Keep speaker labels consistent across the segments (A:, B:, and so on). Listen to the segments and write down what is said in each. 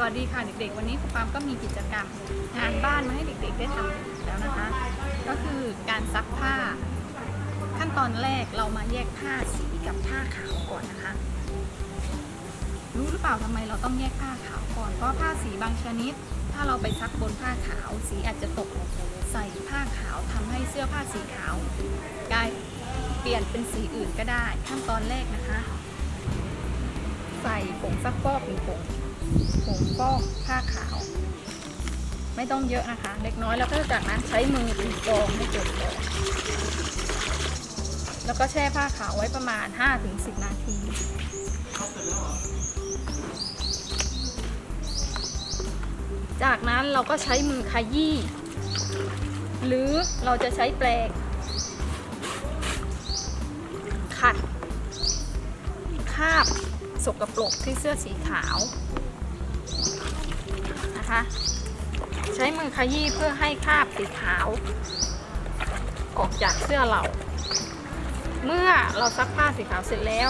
A: สวัสดีค่ะเด็กๆ วันนี้ครูปามก็มีกิจกรรมงานบ้านมาให้เด็กๆ ได้ทำแล้วนะคะ ก็คือการซักผ้า ขั้นตอนแรกเรามาแยกผ้าสีกับผ้าขาวก่อนนะคะ รู้หรือเปล่าทำไมเราต้องแยกผ้าขาวก่อนเพราะผ้าสีบางชนิด ถ้าเราไปซักบนผ้าขาวสีอาจจะตกใส่ผ้าขาวทำให้เสื้อผ้าสีขาวกลายเปลี่ยนเป็นสีอื่นก็ได้ ขั้นตอนแรกนะคะ ใส่ผงซักฟอกหรือผงผงฟอกผ้าขาว ไม่ต้องเยอะนะคะ เล็กน้อยแล้วก็จากนั้นใช้มือตีกรองให้จบก่อนแล้วก็แช่ผ้าขาวไว้ประมาณ 5-10 นาทีจากนั้นเราก็ใช้มือขยี้หรือเราจะใช้แปรงขัดคาบ สกรปรกที่เสื้อสีขาวนะคะ ใช้มือขยี้เพื่อให้คราบสีขาวออกจากเสื้อเรา เมื่อเราซักผ้าสีขาวเสร็จแล้ว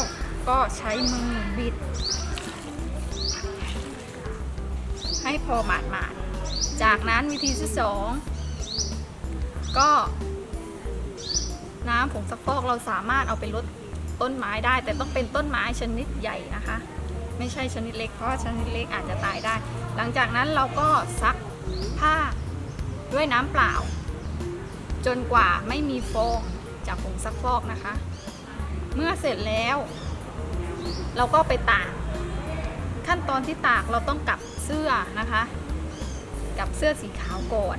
A: ก็ใช้มือบิด ให้พอหมาดหมาดๆจากนั้นวิธีที่สองก็น้ำผงซักฟอกเราสามารถเอาไปลด ต้นไม้ได้ แต่ต้องเป็นต้นไม้ชนิดใหญ่นะคะ ไม่ใช่ชนิดเล็กเพราะว่าชนิดเล็กอาจจะตายได้ หลังจากนั้นเราก็ซักผ้าด้วยน้ำเปล่า จนกว่าไม่มีฟองจากผงซักฟอกนะคะ เมื่อเสร็จแล้ว เราก็ไปตากขั้นตอนที่ตากเราต้องกลับเสื้อนะคะ กับเสื้อสีขาวก่อน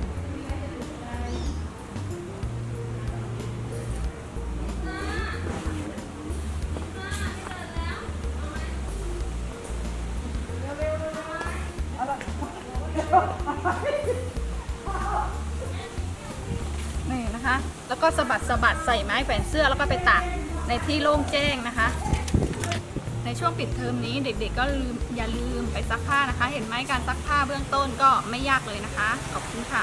A: นี่นะคะ แล้วก็สะบัดสะบัดใส่ไม้แขวนเสื้อแล้วก็ไปตากในที่โล่งแจ้งนะคะ ในช่วงปิดเทอมนี้เด็กๆ ก็ลืมอย่าลืมไปซักผ้านะคะ เห็นไหมการซักผ้าเบื้องต้นก็ไม่ยากเลยนะคะ ขอบคุณค่ะ